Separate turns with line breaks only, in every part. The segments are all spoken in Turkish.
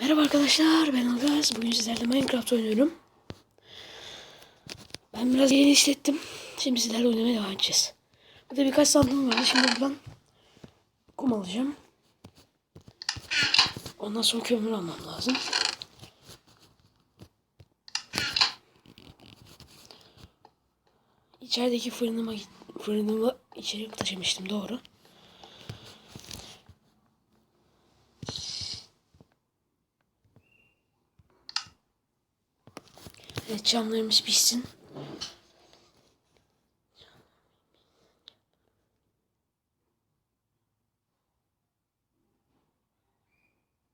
Merhaba arkadaşlar ben Ilgaz. Bugün sizlerle Minecraft oynuyorum. Ben biraz yeni işlettim. Şimdi sizlerle oynamaya devam edeceğiz. Burada birkaç sandığım vardı. Şimdi buradan kum alacağım. Ondan sonra kömür almam lazım. İçerideki fırınıma fırınımı içeri taşımıştım doğru. Evet camlarımız pişsin.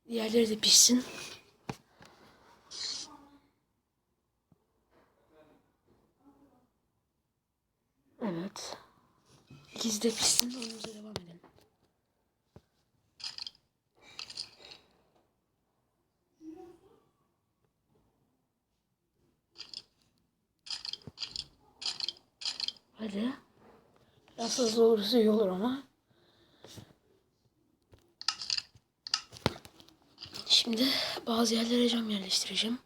Diğerleri de pişsin. Evet. İkisi de pişsin. Oyunumuza devam Hadi. Biraz hızlı olursa iyi olur ama. Şimdi bazı yerlere cam yerleştireceğim.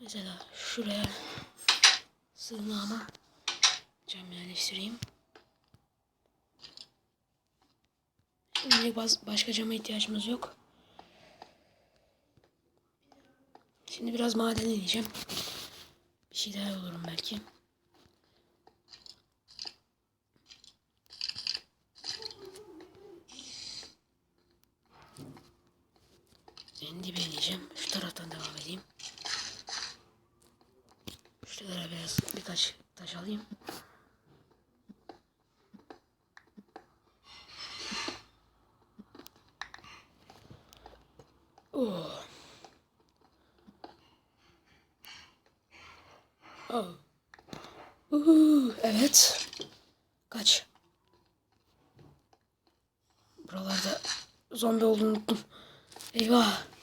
Mesela şuraya sığınağıma cam yerleştireyim. Şimdi başka cama ihtiyacımız yok. Şimdi biraz maden ineceğim. Bir şey daha olurum belki. En dibe ineceğim. Şu taraftan devam edeyim. Şuralara biraz birkaç taş alayım. Oh. Oh. Uhu, evet. Kaç. Buralarda zombi olduğunu unuttum. Eyvah.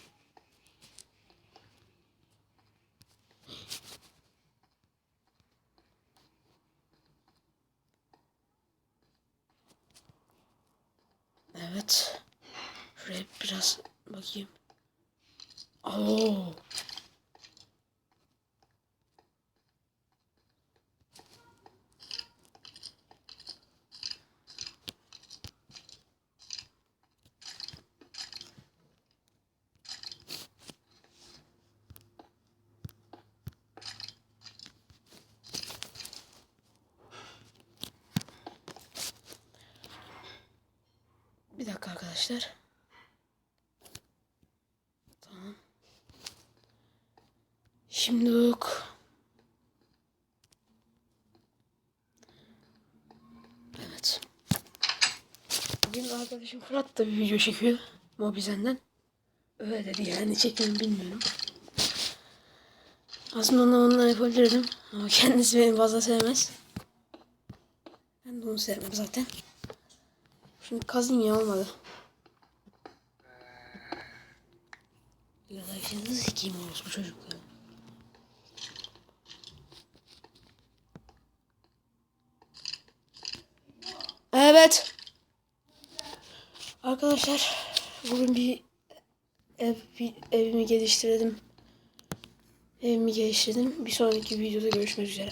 Evet. Şuraya biraz bakayım. Oo. Bir dakika arkadaşlar. Tamam. Şimdi yok. Evet. Bugün arkadaşım Fırat da bir video çekiyor. Mobizen'den. Öyle dedi yani çekmemi bilmiyorum. Aslında onu onunla yapabilirdim. Ama kendisi beni fazla sevmez. Ben de onu sevmem zaten. Şimdi kazın ya olmadı. Ya da şimdi sikeyim orospu çocukları. Evet. Arkadaşlar bugün bir ev bir evimi geliştirdim. Evimi geliştirdim. Bir sonraki videoda görüşmek üzere.